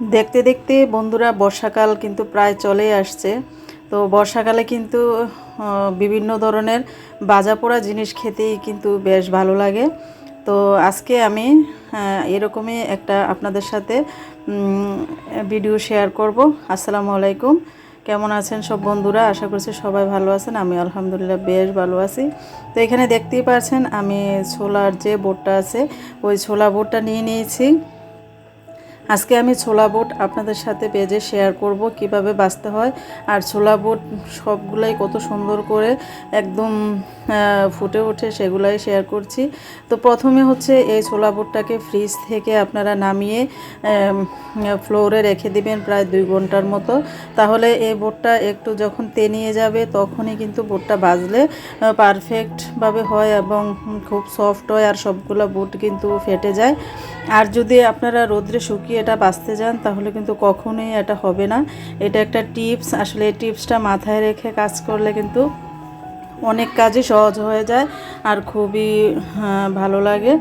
দেখতে দেখতে বন্ধুরা বর্ষাকাল কিন্তু প্রায় চলেই আসছে। তো বর্ষাকালে কিন্তু বিভিন্ন ধরনের বাজা পোড়া জিনিস খেতেই কিন্তু বেশ ভালো লাগে। তো আজকে আমি এরকমই একটা আপনাদের সাথে ভিডিও শেয়ার করব। আসসালামু আলাইকুম। কেমন আছেন সব বন্ধুরা? আশা করছি সবাই ভালো আছেন। আমি আলহামদুলিল্লাহ বেশ ভালো আছি। তো এখানে দেখতেই পাচ্ছেন আমি ছোলার যে বোটটা আছে, ওই ছোলা বোটটা নিয়ে নিয়েছি। আজকে আমি ছোলা বুট আপনাদের সাথে পেজে শেয়ার করব, কীভাবে বাঁচতে হয়। আর ছোলা বুট সবগুলাই কত সুন্দর করে একদম ফুটে ওঠে, সেগুলাই শেয়ার করছি। তো প্রথমে হচ্ছে এই ছোলা বুটটাকে ফ্রিজ থেকে আপনারা নামিয়ে ফ্লোরে রেখে দিবেন প্রায় দুই ঘণ্টার মতো। তাহলে এই বুটটা একটু যখন তেনিয়ে যাবে, তখনই কিন্তু বুটটা বাজলে পারফেক্টভাবে হয় এবং খুব সফট হয় আর সবগুলো বুট কিন্তু ফেটে যায়। আর যদি আপনারা রোদ্রে শুকিয়ে এটা বাঁচতে যান তাহলে কিন্তু কখনোই এটা হবে না। এটা একটা টিপস আসলে এই টিপসটা মাথায় রেখে কাজ করলে কিন্তু অনেক কাজই সহজ হয়ে যায় আর খুবই হ্যাঁ, ভালো লাগে।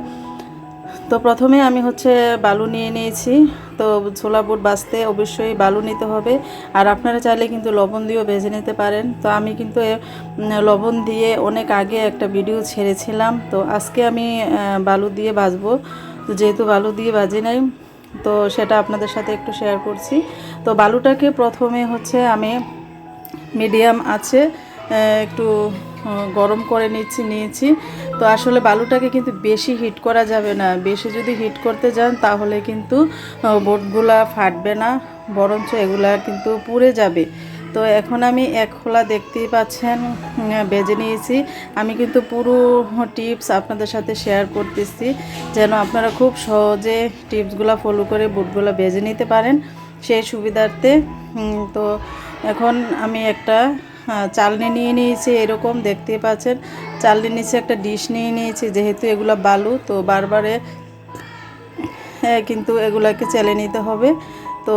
তো প্রথমে আমি হচ্ছে বালু নিয়ে নিয়েছি। তো ছোলা বুট বাছতে অবশ্যই বালু নিতে হবে। আর আপনারা চাইলে কিন্তু লবণ দিয়েও ভেজে নিতে পারেন। তো আমি কিন্তু লবণ দিয়ে অনেক আগে একটা ভিডিও ছেড়েছিলাম। তো আজকে আমি বালু দিয়ে বাজবো। তো যেহেতু বালু দিয়ে বাজি নাই তো সেটা আপনাদের সাথে একটু শেয়ার করছি। তো বালুটাকে প্রথমে হচ্ছে আমি মিডিয়াম আছে একটু গরম করে নিচ্ছি, নিয়েছি। তো আসলে বালুটাকে কিন্তু বেশি হিট করা যাবে না। বেশি যদি হিট করতে যান, তাহলে কিন্তু বোটগুলা ফাটবে না, বরঞ্চ এগুলা কিন্তু পুড়ে যাবে। তো এখন আমি এক খোলা দেখতেই পাচ্ছেন বেজে নিয়েছি। আমি কিন্তু পুরো টিপস আপনাদের সাথে শেয়ার করতেছি, যেন আপনারা খুব সহজে টিপসগুলো ফলো করে বুটগুলো বেজে নিতে পারেন সেই সুবিধার্থে। তো এখন আমি একটা চালনি নিয়ে নিয়েছি, এরকম দেখতেই পাচ্ছেন। চালনি নিচে একটা ডিশ নিয়ে নিয়েছি, যেহেতু এগুলো বালু, তো বারবারে কিন্তু এগুলাকে চেলে নিতে হবে। তো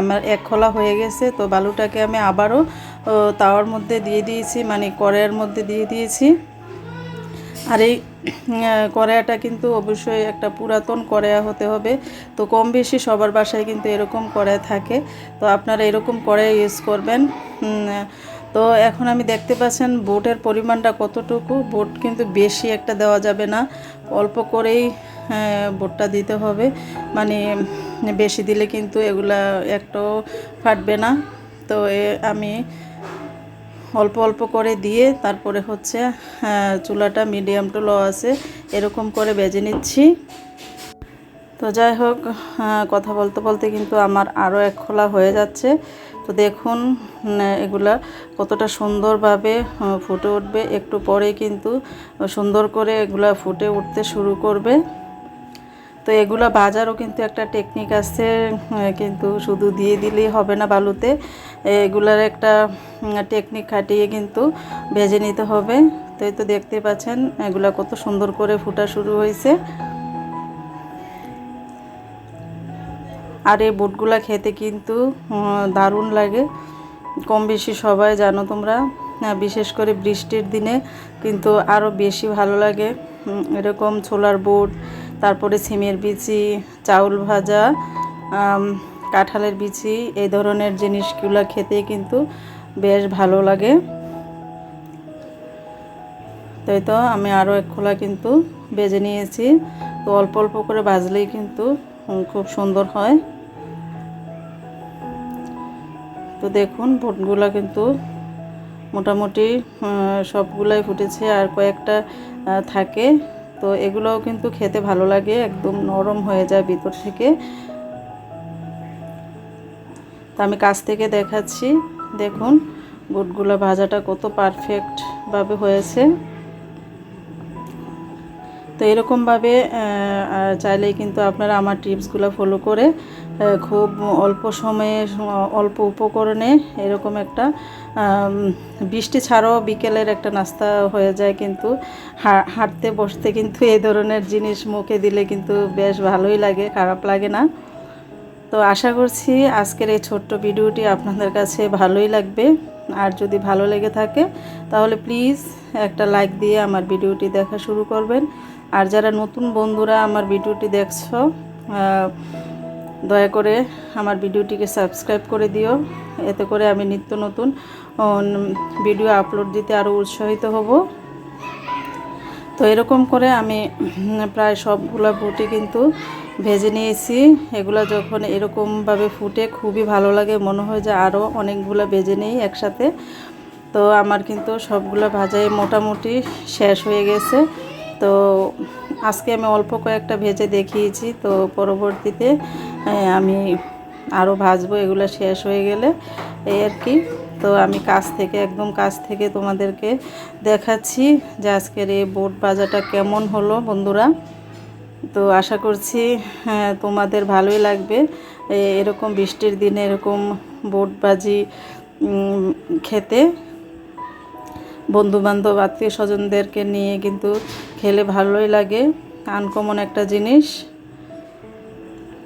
আমার এক খোলা হয়ে গেছে তো বালুটাকে আমি আবারও তাওয়ার মধ্যে দিয়ে দিয়েছি মানে কড়াইয়ের মধ্যে দিয়ে দিয়েছি। আর এই আহ, কড়াইটা কিন্তু অবশ্যই একটা পুরাতন কড়াইয়া হতে হবে তো কম বেশি সবার বাসায় কিন্তু এরকম কড়াই থাকে তো আপনারা এরকম কড়াই ইউজ করবেন। তো এখন আমি দেখতে পাচ্ছেন বোটের পরিমাণটা কতটুকু বোট কিন্তু বেশি একটা দেওয়া যাবে না অল্প করেই বোটটা দিতে হবে। মানে বেশি দিলে কিন্তু এগুলা একটাও ফাটবে না। তো আমি অল্প অল্প করে দিয়ে তারপরে হচ্ছে আহ, চুলাটা মিডিয়াম টু লো আছে এরকম করে বেজে নিচ্ছি। তো যাই হোক আহ, কথা বলতে বলতে কিন্তু আমার আরও এক খোলা হয়ে যাচ্ছে। তো দেখুন এগুলা কতটা সুন্দরভাবে ফুটে উঠবে। একটু পরে কিন্তু সুন্দর করে এগুলা ফুটে উঠতে শুরু করবে। তো এগুলো বাজারও কিন্তু একটা টেকনিক আছে কিন্তু শুধু দিয়ে দিলেই হবে না বালুতে। এগুলার একটা টেকনিক খাটিয়ে কিন্তু ভেজে নিতে হবে। তো এই তো দেখতে পাচ্ছেন, এগুলা কত সুন্দর করে ফুটা শুরু হয়েছে। আর এই বুটগুলা খেতে কিন্তু দারুণ লাগে। কম বেশি সবাই জানো তোমরা বিশেষ করে বৃষ্টির দিনে কিন্তু আরও বেশি ভালো লাগে। এরকম ছোলার বুট তারপরে সিমের বিচি, চাউল ভাজা কাঁঠালের বিচি, এই ধরনের জিনিসগুলো খেতে কিন্তু বেশ ভালো লাগে। তাই তো আমি আরও এক খোলা কিন্তু বেজে নিয়েছি। তো অল্প অল্প করে বাজলেই কিন্তু খুব সুন্দর হয়। তো দেখুন, ভোটগুলো কিন্তু মোটামুটি সবগুলাই ফুটেছে আর কয়েকটা থাকে। তো এগুলোও কিন্তু খেতে ভালো লাগে, একদম নরম হয়ে যায় ভিতর থেকে। তো আমি কাছ থেকে দেখাচ্ছি, দেখুন বুটগুলো ভাজাটা কত পারফেক্টভাবে হয়েছে। তো এরকমভাবে চাইলেই কিন্তু আপনারা আমার টিপসগুলো ফলো করে খুব অল্প সময়ে, অল্প উপকরণে এরকম একটা বৃষ্টি ছাড়াও বিকেলের একটা নাস্তা হয়ে যায় কিন্তু হাঁটতে বসতে কিন্তু এই ধরনের জিনিস মুখে দিলে কিন্তু বেশ ভালোই লাগে, খারাপ লাগে না। তো আশা করছি আজকের এই ছোট্ট ভিডিওটি আপনাদের কাছে ভালোই লাগবে। আর যদি ভালো লেগে থাকে, তাহলে প্লিজ একটা লাইক দিয়ে আমার ভিডিওটি দেখা শুরু করবেন। আর যারা নতুন বন্ধুরা আমার ভিডিওটি দেখছ দয়া করে আমার ভিডিওটিকে সাবস্ক্রাইব করে দিও। এতে করে আমি নিত্য নতুন ভিডিও আপলোড দিতে আরও উৎসাহিত হব। তো এরকম করে আমি প্রায় সবগুলো বুটি কিন্তু ভেজে নিয়েছি। এগুলো যখন এরকমভাবে ফুটে খুবই ভালো লাগে, মনে হয় যে আরও অনেকগুলো ভেজে নেই একসাথে। তো আমার কিন্তু সবগুলো ভাজাই মোটামুটি শেষ হয়ে গেছে। তো আজকে আমি অল্প কয়েকটা ভেজে দেখিয়েছি, তো পরবর্তীতে আমি আরও ভাজবো, এগুলো শেষ হয়ে গেলে, এই আর কি। তো আমি কাছ থেকে, একদম কাছ থেকে তোমাদেরকে দেখাচ্ছি যে আজকের এই বোট বাজাটা কেমন হলো, বন্ধুরা। তো আশা করছি তোমাদের ভালোই লাগবে। এরকম বৃষ্টির দিনে এরকম বোট বাজি খেতে। বন্ধু বান্ধব আত্মীয় স্বজনদেরকে নিয়ে কিন্তু খেলে ভালোই লাগে। আনকমন একটা জিনিস।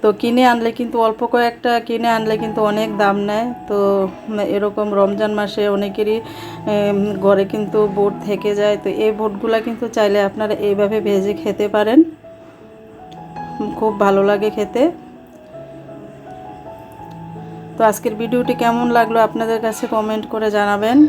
তো কিনে আনলে কিন্তু, অল্প কয়েকটা কিনে আনলে কিন্তু অনেক দাম নেয়। তো এরকম রমজান মাসে অনেকেরই ঘরে কিন্তু বোট থেকে যায়। তো এই বোটগুলা কিন্তু চাইলে আপনারা এইভাবে ভেজে খেতে পারেন। খুব ভালো লাগে খেতে। তো আজকের ভিডিওটি কেমন লাগল আপনাদের কাছে কমেন্ট করে জানাবেন।